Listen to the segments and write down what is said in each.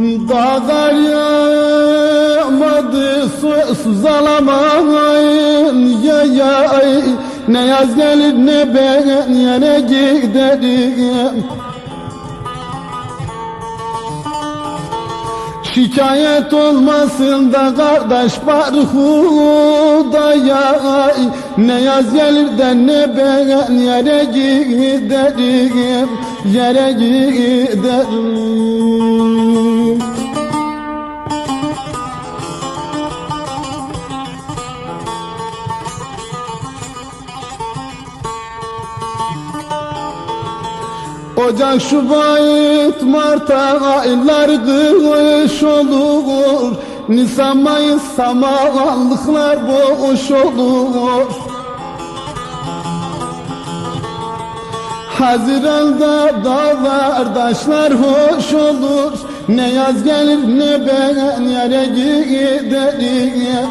Dağlar yağmadı susuz alamayın ya ya Ne yaz gelir ne ben yine giderim. Şikayet olmasın da kardeş barhudaya Ne yaz gelir de ne ben yere giderim Yere giderim Ocak, Şubat, Mart aylar kış olur. Nisan, Mayıs samanlıklar boş olur. Haziranda dağlar taşlar hoş olur. Ne yaz gelir ne ben yere giderim.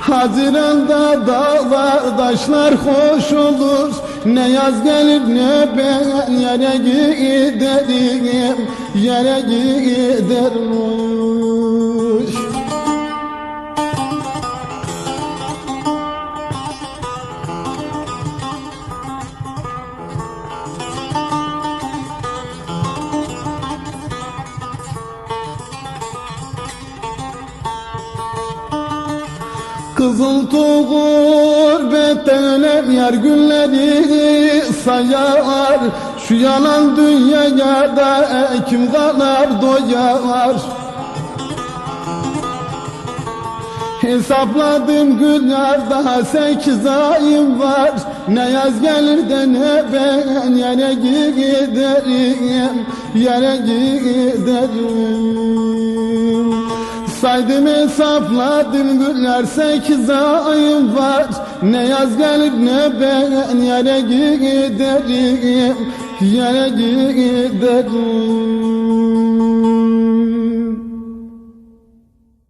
Haziranda dağlar taşlar hoş olur Ne yaz gelir ne ben yere giderim Yere giderim Kızıl tuğur betenem yer günleri sayar. Şu yalan dünyaya da kim kadar doyar? Hesapladım günler daha sekiz ayım var. Ne yaz gelir de ne ben yere giderim Yere giderim Saydım hesapladım günler sekiz ayım var. Ne yaz gelir ne ben yere giderim Yere giderim